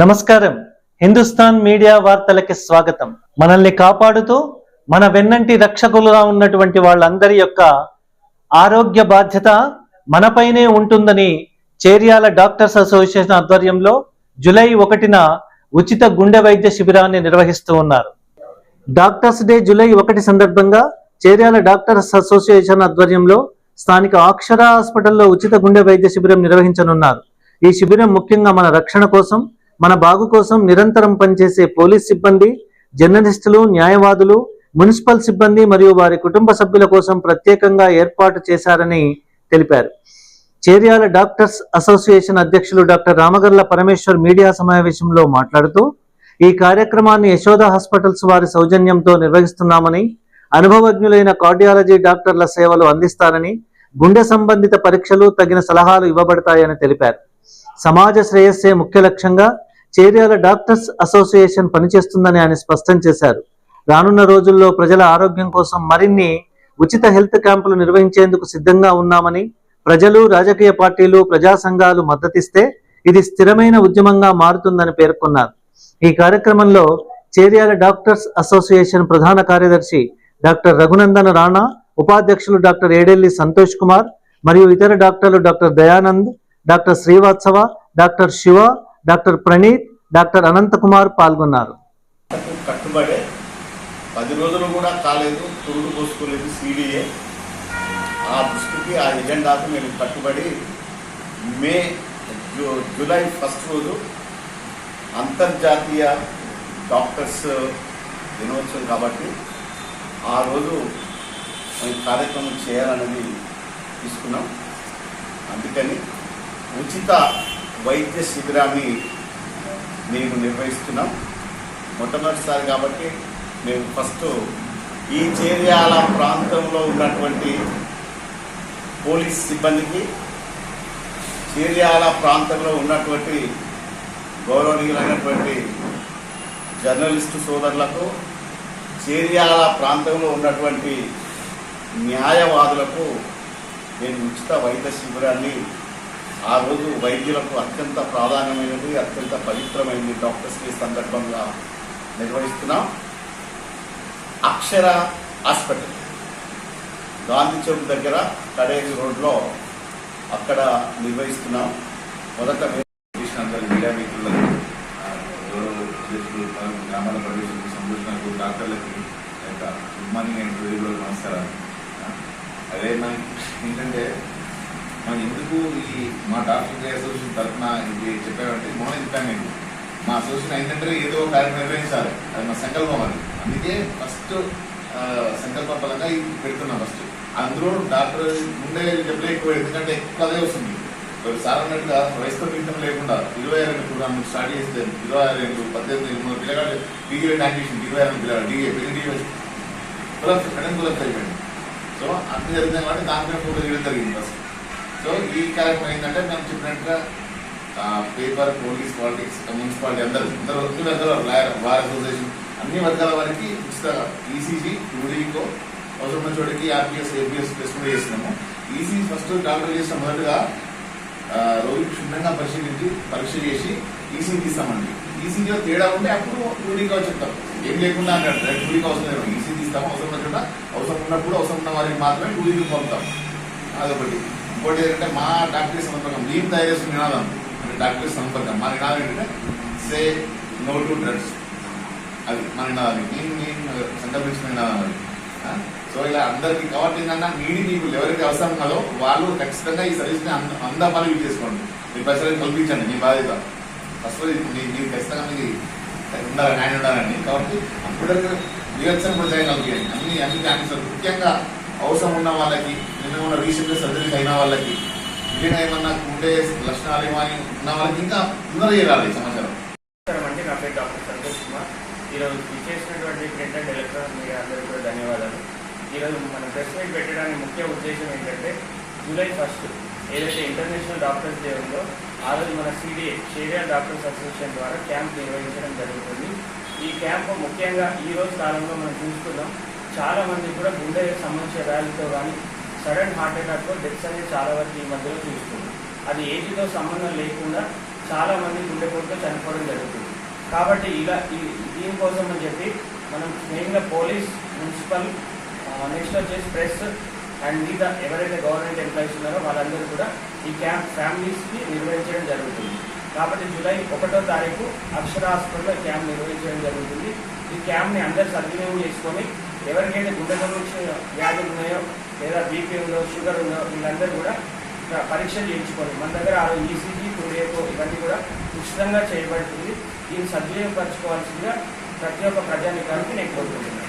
నమస్కారం. హిందుస్థాన్ మీడియా వార్తలకి స్వాగతం. మనల్ని కాపాడుతూ మన వెన్నంటి రక్షకులుగా ఉన్నటువంటి వాళ్ళందరి యొక్క ఆరోగ్య బాధ్యత మనపైనే ఉంటుందని చేర్యాల డాక్టర్స్ అసోసియేషన్ ఆధ్వర్యంలో జూలై ఒకటిన ఉచిత గుండె వైద్య శిబిరాన్ని నిర్వహిస్తూ ఉన్నారు. డాక్టర్స్ డే జూలై ఒకటి సందర్భంగా చేర్యాల డాక్టర్స్ అసోసియేషన్ ఆధ్వర్యంలో స్థానిక అక్షర హాస్పిటల్లో ఉచిత గుండె వైద్య శిబిరం నిర్వహించనున్నారు. ఈ శిబిరం ముఖ్యంగా మన రక్షణ కోసం మన బాగు కోసం నిరంతరం పనిచేసే పోలీస్ సిబ్బంది జర్నలిస్టులు న్యాయవాదులు మున్సిపల్ సిబ్బంది మరియు వారి కుటుంబ సభ్యుల కోసం ప్రత్యేకంగా ఏర్పాటు చేశారని తెలిపారు. చేర్యాల డాక్టర్స్ అసోసియేషన్ అధ్యక్షులు డాక్టర్ రామగర్ల పరమేశ్వర్ మీడియా సమావేశంలో మాట్లాడుతూ ఈ కార్యక్రమాన్ని యశోద హాస్పిటల్స్ వారి సౌజన్యంతో నిర్వహిస్తున్నామని అనుభవజ్ఞులైన కార్డియాలజీ డాక్టర్ల సేవలు అందిస్తారని గుండె సంబంధిత పరీక్షలు తగిన సలహాలు ఇవ్వబడతాయని తెలిపారు. సమాజ శ్రేయస్సే ముఖ్య లక్ష్యంగా చేర్యాల డాక్టర్స్ అసోసియేషన్ పనిచేస్తుందని ఆయన స్పష్టం చేశారు. రానున్న రోజుల్లో ప్రజల ఆరోగ్యం కోసం మరిన్ని ఉచిత హెల్త్ క్యాంపులు నిర్వహించేందుకు సిద్ధంగా ఉన్నామని ప్రజలు రాజకీయ పార్టీలు ప్రజా సంఘాలు మద్దతిస్తే ఇది స్థిరమైన ఉద్యమంగా మారుతుందని పేర్కొన్నారు. ఈ కార్యక్రమంలో చేర్యాల డాక్టర్స్ అసోసియేషన్ ప్రధాన కార్యదర్శి డాక్టర్ రఘునందన రాణా ఉపాధ్యక్షులు డాక్టర్ ఏడెల్లి సంతోష్ కుమార్ మరియు ఇతర డాక్టర్లు doctor Dayanand doctor Srivastava doctor Shiva doctor Praneeth doctor Anantha Kumar పాల్గొన్నారు. కట్టుబడే పది రోజులు కూడా కాలేదు పురుగు పోసుకోలేదు సిడిఏ. ఆ దృష్టికి ఆ ఎజెండాకు నేను కట్టుబడి మే జూ జూలై ఫస్ట్ రోజు అంతర్జాతీయ డాక్టర్స్ దినోత్సవం కాబట్టి ఆ రోజు ఈ కార్యక్రమం చేయాలనేది తీసుకున్నాం. అందుకని ఉచిత వైద్య శిబిరాన్ని మేము నిర్వహిస్తున్నాం. మొట్టమొదటిసారి కాబట్టి మేము ఫస్ట్ ఈ చేర్యాల ప్రాంతంలో ఉన్నటువంటి పోలీస్ సిబ్బందికి చేర్యాల ప్రాంతంలో ఉన్నటువంటి గౌరవనీయులైనటువంటి జర్నలిస్టు సోదరులకు చేర్యాల ప్రాంతంలో ఉన్నటువంటి న్యాయవాదులకు నేను ఉచిత వైద్య శిబిరాన్ని ఆ రోజు వైద్యులకు అత్యంత ప్రాధాన్యమైనది అత్యంత పవిత్రమైనది డాక్టర్స్ డే సందర్భంగా నిర్వహిస్తున్నాం. అక్షర హాస్పిటల్ గాంధీ చౌక్ దగ్గర కడేరి రోడ్లో అక్కడ నిర్వహిస్తున్నాం. మొదట మీడియా మిత్రులకు గ్రామాల ప్రవేశించి సంతోషణకు డాక్టర్లకి యొక్క good morning and very good నమస్కారాలు. అదే మనకి ఏంటంటే మనం ఎందుకు ఈ మా డాక్టర్ డే అసోసియేషన్ తరఫున ఇది చెప్పామంటే మొన్న చెప్పాము మేము మా అసోసియేషన్ ఏంటంటే ఏదో ఒక కార్యక్రమం నిర్వహించాలి. అది మా సంకల్పం అది. అందుకే ఫస్ట్ సంకల్ప పరంగా ఇది పెడుతున్నాం ఫస్ట్ అందులో డాక్టర్ ముందే చెప్పలే ఎక్కువ ఎందుకంటే ఎక్కువ అదే వస్తుంది. ఒక సార్ అన్నట్టుగా వయసుతో నిమిత్తం లేకుండా ఇరవై ఆరు ప్రోగ్రామ్ స్టార్ట్ చేస్తే ఇరవై ఆరు రెండు పద్దెనిమిది మూడు పిల్లగాడు డిగ్రీ యాక్టివేషన్ ఇరవై ఆరు పిల్లగాడు డిగ్రీ పెళ్ళి కులం కులం అయిపోయింది సో అన్ని జరిగింది కాబట్టి దానిపైన ఫోటో చేయడం జరిగింది ఫస్ట్ సో ఈ కార్యక్రమం ఏంటంటే మేము చెప్పినట్టుగా పేపర్ పోలీస్ పాలిటిక్స్ మున్సిపాలిటీ అందరూ అందరూ అన్ని అందరూ లాయర్ బార్ అసోసియేషన్ అన్ని వర్గాల వారికి ఉచిత ఈసీజీ యూడీకో అవసరం చోటికి ఆర్పిఎస్ ఏపీఎస్ టెస్ట్ కూడా చేస్తున్నాము ఈసీ ఫస్ట్ డాక్టర్ చేసిన మొదటగా రోగి క్షుణ్ణంగా పరిశీలించి పరీక్ష చేసి ఈసీ తీస్తామండి. ఈసీలో తేడా ఉంటే అప్పుడు యూడీకో చెప్తాం. ఏం లేకుండా అంటారు డైరెక్ట్ యూడీగా అవసరం లేదు. ఈసీ తీస్తాము అవసరం చోట అవసరం ఉన్నప్పుడు అవసరం ఉన్న వారికి మాత్రమే యూడీకి పంపుతాం. అదొకటి. ఇంకోటి ఏంటంటే మా డాక్టర్ సంపర్కం నేను తయారు చేసిన నినాదం. అంటే డాక్టర్ సంపర్కం మా నినాదం ఏంటంటే సే నో టు డ్రగ్స్. అది మా నినాదం. నేను నేను సంకల్పించిన నినాదం అది. సో ఇలా అందరికి కాబట్టి ఏంటన్నా నీడి మీకు ఎవరికి అవసరం కాదో వాళ్ళు ఖచ్చితంగా ఈ సర్వీస్ని అంద అందమాలు యూజ్ చేసుకోండి. మీ పరిసరాలు కల్పించండి మీ బాధ్యత. ఫస్ట్ మీరు ఖచ్చితంగా మీది ఉండాలని ఆయన ఉండాలండి. కాబట్టి అప్పుడు వివత్సరం కూడా చేయగలిగాయి అన్ని అన్ని క్యాన్సర్ ముఖ్యంగా అవసరం ఉన్న వాళ్ళకి నిన్న ఉన్న రీసెంట్గా సర్జరీస్ అయిన వాళ్ళకి ఇంకా ఏమన్నా ఉండే లక్షణాలు ఏమని ఉన్న వాళ్ళకి ఇంకా తొందరగా చేయాలి సమాచారం. నా పేరు డాక్టర్ సంతోష్ కుమార్. ఈరోజు ఇచ్చేసినటువంటి ప్రింట్ అండ్ ఎలక్ట్రానిక్ మీడియా అందరికీ కూడా ధన్యవాదాలు. ఈరోజు మన ప్రెస్ మీట్ పెట్టడానికి ముఖ్య ఉద్దేశం ఏంటంటే జూలై ఫస్ట్ ఏదైతే ఇంటర్నేషనల్ డాక్టర్స్ డే ఉందో ఆ రోజు మన సిడిఏ షేరియర్ డాక్టర్స్ అసోసియేషన్ ద్వారా క్యాంప్ నిర్వహించడం జరుగుతుంది. ఈ క్యాంప్ ముఖ్యంగా ఈ రోజు కాలంలో మనం చూసుకున్నాం చాలా మంది కూడా గుండె సంబంధించిన వ్యాధులతో కానీ సడన్ హార్ట్ అటాక్తో డెత్స్ అనేది చాలా వరకు ఈ మధ్యలో చూస్తుంది అది ఏజ్తో సంబంధం లేకుండా చాలా మంది గుండెపోటుతో చనిపోవడం జరుగుతుంది. కాబట్టి ఇలా ఈ- దీనికోసం అని చెప్పి మనం మెయిన్గా పోలీస్ మున్సిపల్ నెక్స్ట్ వచ్చేసి ప్రెస్ అండ్ మిగతా ఎవరైతే గవర్నమెంట్ ఎంప్లాయీస్ ఉన్నారో వాళ్ళందరూ కూడా ఈ క్యాంప్ ఫ్యామిలీస్కి నిర్వహించడం జరుగుతుంది. కాబట్టి జూలై ఒకటో తారీఖు అక్షర హాస్పిటల్లో క్యాంప్ నిర్వహించడం జరుగుతుంది. ఈ క్యాంప్ని అందరు సద్వినియోగం చేసుకొని ఎవరికైతే గుండె సంబంధించిన వ్యాధులు ఉన్నాయో లేదా బీపీ ఉందో షుగర్ ఉందో వీళ్ళందరూ కూడా పరీక్షలు చేయించుకొని మన దగ్గర ఆ ఈసీజీ టూడేకో ఇవన్నీ కూడా ఉచితంగా చేయబడుతుంది. దీన్ని సద్వినియోగపరచుకోవాల్సిందిగా ప్రతి ఒక్క ప్రజానికానికి నేను కోరుకుంటున్నాను.